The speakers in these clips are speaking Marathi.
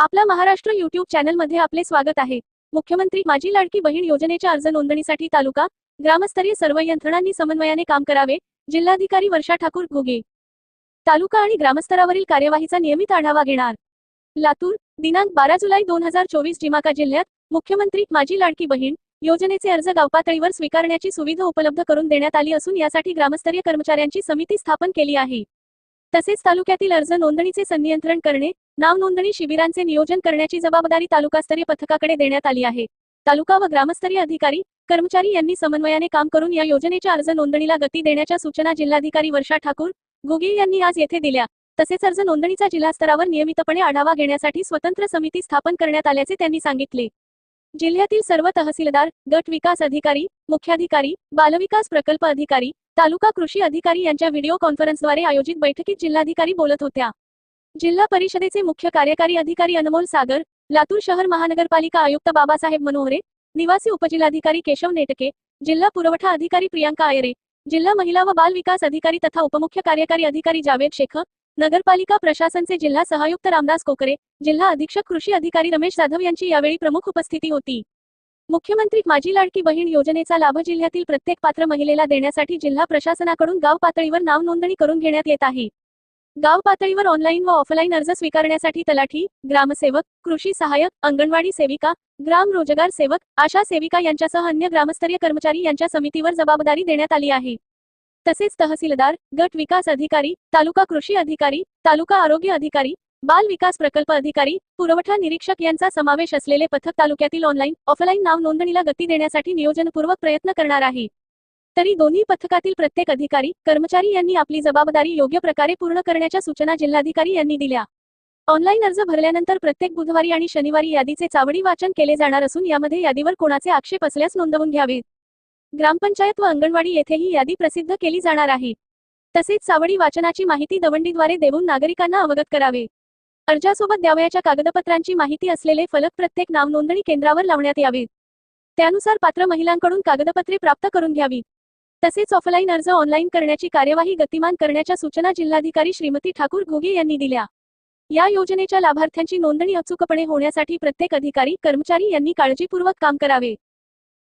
आपला महाराष्ट्र युट्यूब चॅनलमध्ये आपले स्वागत आहे. मुख्यमंत्री माझी लाडकी बहीण योजनेच्या अर्ज नोंदणीसाठी तालुका ग्रामस्तरीय सर्व यंत्रणांनी समन्वयाने काम करावे जिल्हाधिकारी वर्षा ठाकूर घोगे. तालुका आणि ग्रामस्तरावरील कार्यवाहीचा नियमित आढावा घेणार. लातूर दिनांक बारा जुलै दोन हजार चोवीस जिमाका जिल्ह्यात मुख्यमंत्री माझी लाडकी बहीण योजनेचे अर्ज गावपातळीवर स्वीकारण्याची सुविधा उपलब्ध करून देण्यात आली असून यासाठी ग्रामस्तरीय कर्मचाऱ्यांची समिती स्थापन केली आहे. तसेच तालुक्यातील अर्ज नोंदणीचे संनियंत्रण करणे नाव नोंदणी शिबिरांचे नियोजन करण्याची जबाबदारी तालुकास्तरीय पथकाकडे देण्यात आली आहे. तालुका व ग्रामस्तरीय अधिकारी कर्मचारी यांनी समन्वयाने काम करून या योजनेच्या अर्ज नोंदणीला गती देण्याच्या सूचना जिल्हाधिकारी वर्षा ठाकूर गुगी यांनी आज येथे दिल्या. तसेच अर्ज नोंदणीचा जिल्हास्तरावर नियमितपणे आढावा घेण्यासाठी स्वतंत्र समिती स्थापन करण्यात आल्याचे त्यांनी सांगितले. जिल्ह्यातील सर्व तहसीलदार गट विकास अधिकारी मुख्याधिकारी बालविकास प्रकल्प अधिकारी तालुका कृषी अधिकारी यांच्या व्हिडिओ कॉन्फरन्सद्वारे आयोजित बैठकीत जिल्हाधिकारी बोलत होत्या. जिल्हा परिषदेचे मुख्य कार्यकारी अधिकारी अनमोल सागर लातूर शहर महानगरपालिका आयुक्त बाबासाहेब मनोहरे निवासी उपजिल्हाधिकारी केशव नेटके जिल्हा पुरवठा अधिकारी प्रियांका आयरे जिल्हा महिला व बाल विकास अधिकारी तथा उपमुख्य कार्यकारी अधिकारी जावेद शेख नगरपालिका प्रशासनचे जिल्हा सहायुक्त रामदास कोकरे जिल्हा अधीक्षक कृषी अधिकारी रमेश जाधव यांची यावेळी प्रमुख उपस्थिती होती. मुख्यमंत्री माझी लाडकी बहीण योजनेचा लाभ जिल्ह्यातील प्रत्येक पात्र महिलेला देण्यासाठी जिल्हा प्रशासनाकडून गाव पातळीवर नाव नोंदणी करून घेण्यात येत आहे. गाव पातळीवर ऑनलाईन व ऑफलाईन अर्ज स्वीकारण्यासाठी तलाठी ग्रामसेवक कृषी सहाय्यक अंगणवाडी सेविका ग्राम रोजगार सेवक आशा सेविका यांच्यासह अन्य ग्रामस्तरीय कर्मचारी यांच्या समितीवर जबाबदारी देण्यात आली आहे. तसेच तहसीलदार गट विकास अधिकारी तालुका कृषी अधिकारी तालुका आरोग्य अधिकारी बाल विकास प्रकल्प अधिकारी पुरवठा निरीक्षक यांचा समावेश असलेले पथक तालुक्यातील ऑनलाईन ऑफलाईन नाव नोंदणीला गती देण्यासाठी नियोजनपूर्वक प्रयत्न करणार आहे. तरी दोन्ही पथकातील प्रत्येक अधिकारी कर्मचारी यांनी आपली जबाबदारी योग्य प्रकारे पूर्ण करण्याच्या सूचना जिल्हाधिकारी यांनी दिल्या. ऑनलाईन अर्ज भरल्यानंतर प्रत्येक बुधवारी आणि शनिवारी यादीचे चावडी वाचन केले जाणार असून यामध्ये यादीवर कोणाचे आक्षेप असल्यास नोंदवून घ्यावेत ग्रामपंचायत व अंगणवाडी येथेही यादी प्रसिद्ध केली जाणार आहे. तसेच चावडी वाचनाची माहिती दवंडीद्वारे देऊन नागरिकांना अवगत करावे. अर्जासोबत द्यावयाच्या कागदपत्रांची माहिती असलेले फलक प्रत्येक नाव नोंदणी केंद्रावर लावण्यात यावेत त्यानुसार पात्र महिलांकडून कागदपत्रे प्राप्त करून घ्यावीत तसेच ऑफलाईन अर्ज ऑनलाईन करण्याची कार्यवाही गतिमान करण्याच्या सूचना जिल्हाधिकारी श्रीमती ठाकूर घोगे यांनी दिल्या. या योजनेच्या लाभार्थ्यांची नोंदणी अचूकपणे होण्यासाठी प्रत्येक अधिकारी कर्मचारी यांनी काळजीपूर्वक काम करावे.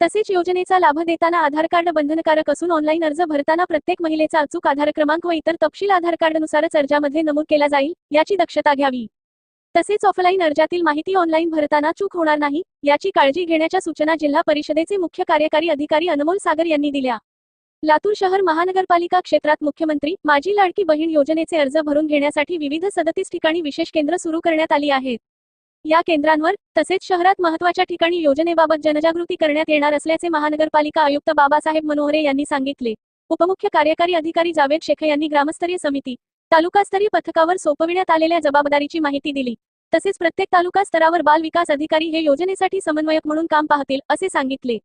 तसेच योजनेचा लाभ देताना आधार कार्ड बंधनकारक असून ऑनलाईन अर्ज भरताना प्रत्येक महिलेचा अचूक आधार क्रमांक व इतर तपशील आधार कार्डनुसारच अर्जामध्ये नमूद केला जाईल याची दक्षता घ्यावी. तसेच ऑफलाईन अर्जातील माहिती ऑनलाईन भरताना चूक होणार नाही याची काळजी घेण्याच्या सूचना जिल्हा परिषदेचे मुख्य कार्यकारी अधिकारी अनमोल सागर यांनी दिल्या. लातूर शहर महानगरपालिका क्षेत्रात मुख्यमंत्री माझी लाडकी बहीण योजनेचे अर्ज भरून घेण्यासाठी विविध सदतीस ठिकाणी विशेष केंद्र सुरू करण्यात आली आहेत. या केंद्रांवर तसेच शहरात महत्त्वाच्या ठिकाणी योजनेबाबत जनजागृती करण्यात येणार असल्याचे महानगरपालिका आयुक्त बाबासाहेब मनोहरे यांनी सांगितले. उपमुख्य कार्यकारी अधिकारी जावेद शेख यांनी ग्रामस्तरीय समिती तालुकास्तरीय पथकावर सोपविण्यात आलेल्या जबाबदारीची माहिती दिली. तसेच प्रत्येक तालुका स्तरावर बाल विकास अधिकारी हे योजनेसाठी समन्वयक म्हणून काम पाहतील असे सांगितले.